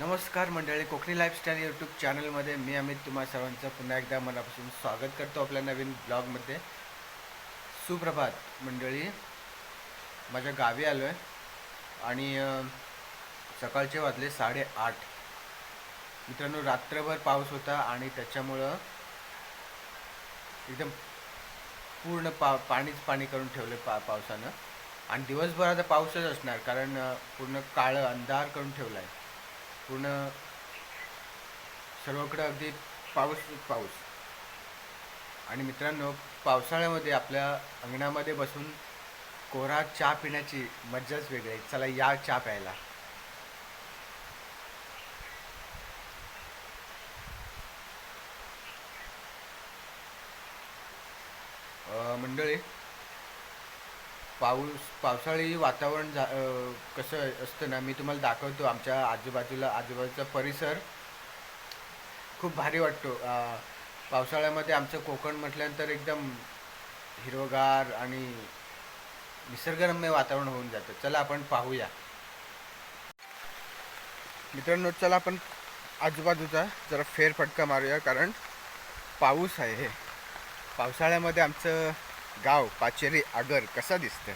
नमस्कार मंडळी Konkani lifestyle YouTube चॅनलमध्ये मी अमित तुम्हा सर्वांचं पुन्हा एकदा मनापासून स्वागत करतो आपल्या नवीन ब्लॉगमध्ये सुप्रभात मंडळी माझ्या गावी आलो आहे आणि सकाळचे वाजले साडेआठ. मित्रांनो रात्रभर पाऊस होता आणि त्याच्यामुळं एकदम पूर्ण पा पाणीच पाणी करून ठेवलं पा पावसानं. आणि दिवसभर आता पाऊसच असणार कारण पूर्ण काळं अंधार करून ठेवला आहे पूर्ण सर्वकडं अगदी पाऊस पाऊस. आणि मित्रांनो पावसाळ्यामध्ये आपल्या अंगणामध्ये बसून कोरा चहा पिण्याची मज्जाच वेगळी आहे. चला या चहा प्यायला. अं, मंडळी पाऊस पावसाळी वातावरण झा कसं असतं ना मी तुम्हाला दाखवतो आमच्या आजूबाजूला आजूबाजूचा परिसर. खूप भारी वाटतो. पावसाळ्यामध्ये आमचं कोकण म्हटल्यानंतर एकदम हिरवगार आणि निसर्गरम्य वातावरण होऊन जातं. चला आपण पाहूया. मित्रांनो चला आपण आजूबाजूचा जरा फेरफटका मारूया कारण पाऊस आहे हे. पावसाळ्यामध्ये आमचं गाव पाचेरी आगर कसा दिसतं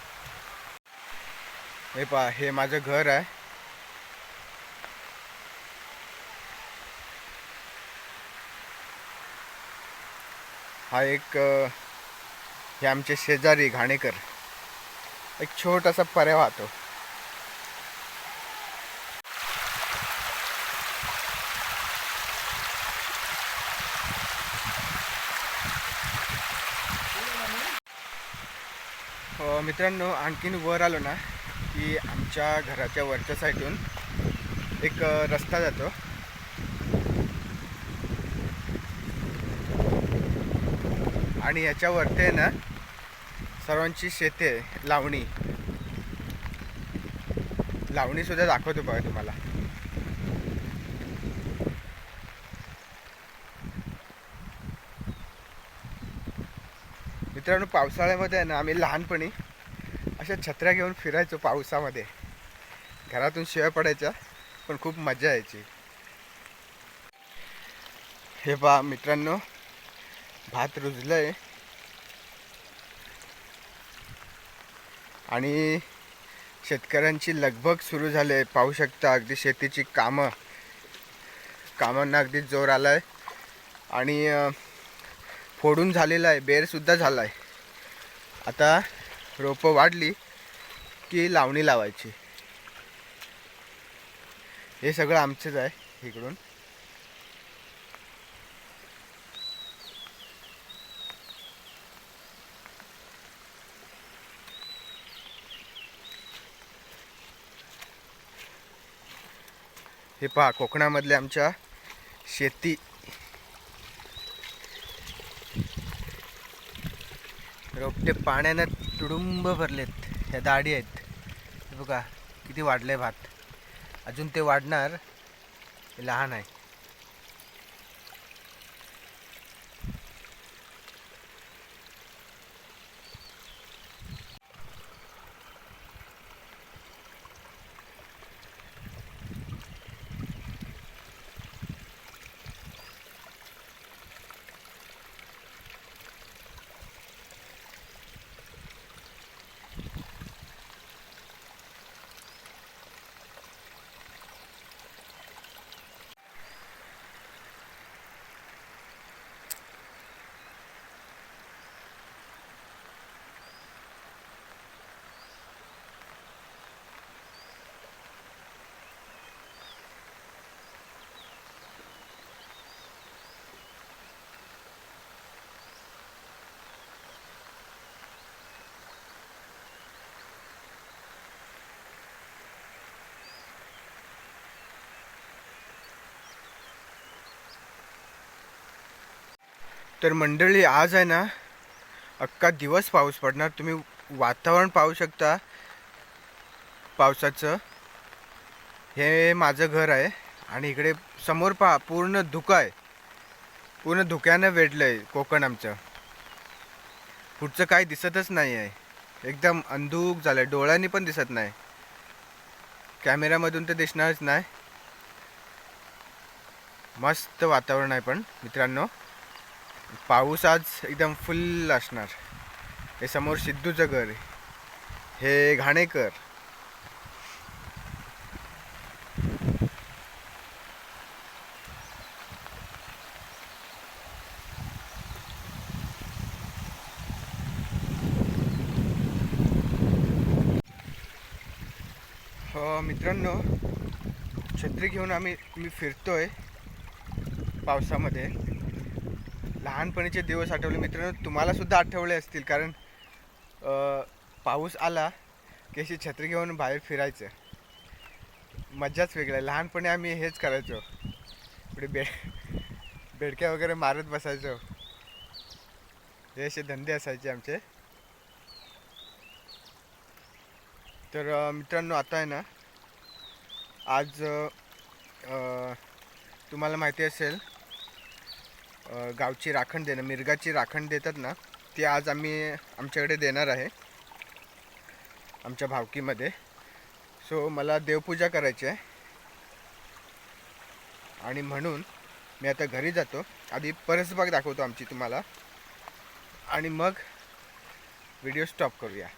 हे पहा हे माझं घर आहे. हा एक हे आमचे शेजारी घाणेकर. एक छोटासा पर्या वाहतो. मित्रांनो आणखीन वर आलो ना की आमच्या घराच्या वरच्या साईडून एक रस्ता जातो. आणि याच्यावरती आहे ना सर्वांची शेते आहे, लावणी लावणीसुद्धा दाखवतो बघा तुम्हाला. मित्रांनो पावसाळ्यामध्ये आहे ना आम्ही लहानपणी अशा छत्र्या घेऊन फिरायचो पावसामध्ये. घरातून शिवाय पडायच्या पण खूप मजा यायची. हे पा मित्रांनो भात रुजलंय. आणि शेतकऱ्यांची लगभग सुरू झाली आहे पाहू शकता अगदी शेतीची कामं. कामांना अगदी जोर आला आहे आणि फोडून झालेला आहे बेरसुद्धा झाला आहे. आता रोपं वाढली की लावणी लावायची. हे सगळं आमचंच आहे इकडून. हे पहा कोकणामधल्या आमच्या शेती रोपटे पाण्यानं तुडुंब भरलेत. ह्या दाढी आहेत. बघा किती वाढले भात. अजून ते वाढणार लहान आहे. तर मंडळी आज आहे ना अख्खा दिवस पाऊस पडणार. तुम्ही वातावरण पाहू शकता पावसाचं. हे माझं घर आहे आणि इकडे समोर पहा पूर्ण धुकं आहे. पूर्ण धुक्यानं वेढलं आहे कोकण आमचं. पुढचं काही दिसतच नाही आहे एकदम अंधूक झालं आहे डोळ्यांनी पण दिसत नाही. कॅमेऱ्यामधून तर दिसणारच नाही. मस्त वातावरण आहे पण मित्रांनो. पाऊस आज एकदम फुल असणार हे समोर सिद्धूचं घर आहे. हे घाणेकर हो मित्रांनो छत्री घेऊन आम्ही मी फिरतोय पावसामध्ये लहानपणीचे दिवस आठवले. मित्रांनो तुम्हाला सुद्धा आठवले असतील कारण पाऊस आला की अशी छत्री घेऊन बाहेर फिरायचं. मज्जाच वेगळी आहे. लहानपणी आम्ही हेच करायचो. पुढे बे बेडक्या वगैरे मारत बसायचो. हे असे धंदे असायचे आमचे. तर मित्रांनो आता आहे ना आज तुम्हाला माहिती असेल गावची राखण देणं मिरगाची राखण देतात ना ती आज आम्ही आमच्याकडे देणार आहे आमच्या भावकीमध्ये. सो मला देवपूजा करायची आहे. आणि म्हणून मी आता घरी जातो. आधी परसबाग दाखवतो आमची तुम्हाला. आणि मग व्हिडिओ स्टॉप करूया.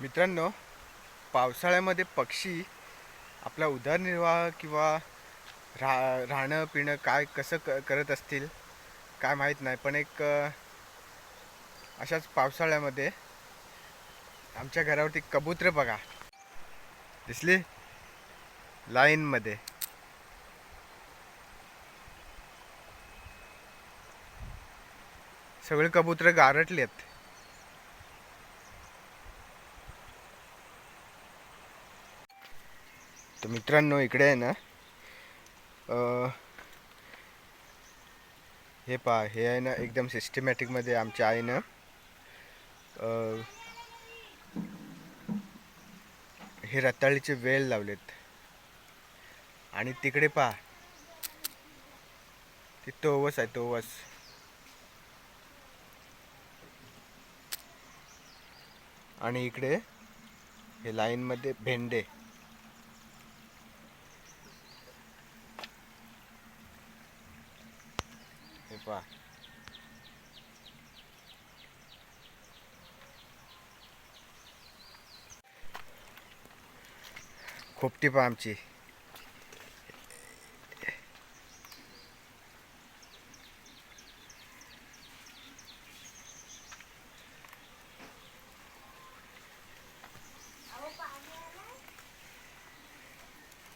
मित्रांनो पावसाळ्यामध्ये पक्षी आपला उदरनिर्वाह किंवा रा राहणं पिणं काय कसं क करत असतील काय माहीत नाही. पण एक अशाच पावसाळ्यामध्ये आमच्या घरावरती कबूतर बघा. दिसली? लाईनमध्ये. सगळे कबूतर गारटलेत तर मित्रांनो इकडे आहे ना हे पहा हे आहे ना एकदम सिस्टमॅटिकमध्ये आमच्या आईनं हे रताळीचे वेल लावलेत. आणि तिकडे पहा ती तोवस आहे तोवस. आणि इकडे हे लाईनमध्ये भेंडे. वा. खोपटी पहा आमची.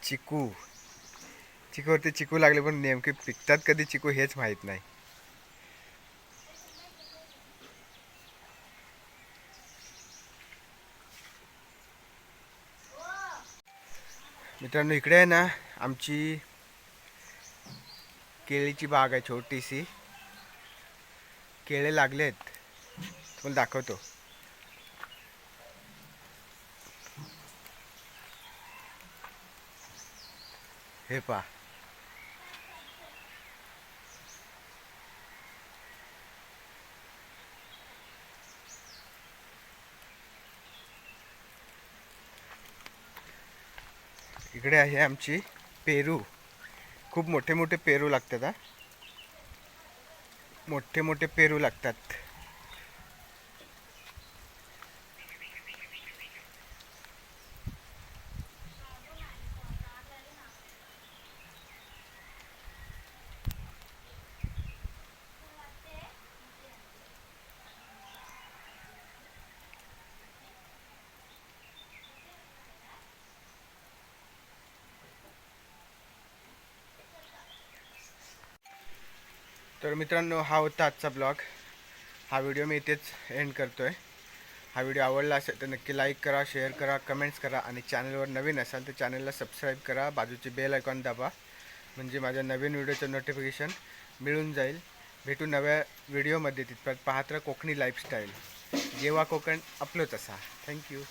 चिकू. चिकूवरती चिकू लागले पण नेमके पिकतात कधी चिकू हेच माहीत नाही. मित्रांनो इकडे आहे ना आमची केळीची बाग आहे छोटीशी. केळे लागले आहेत. तुम्हाला दाखवतो. हे पहा. इकडे आहे आमची पेरू. खूप मोठे मोठे पेरू लागतात हा. मोठे मोठे पेरू लागतात. तर मित्रांनो हा होता आजचा ब्लॉग. हा व्हिडिओ मी इथेच एंड करतो आहे हा व्हिडिओ आवडला असेल तर नक्की लाईक करा शेअर करा कमेंट्स करा आणि चॅनलवर नवीन असाल तर चॅनलला सबस्क्राईब करा. बाजूची बेल आयकॉन दाबा. म्हणजे माझ्या नवीन व्हिडिओचं नोटिफिकेशन मिळून जाईल. भेटू नव्या व्हिडिओमध्ये तिथपर्यंत पाहत राहा कोकणी लाईफस्टाईल जेव्हा कोकण आपलं असा. थँक्यू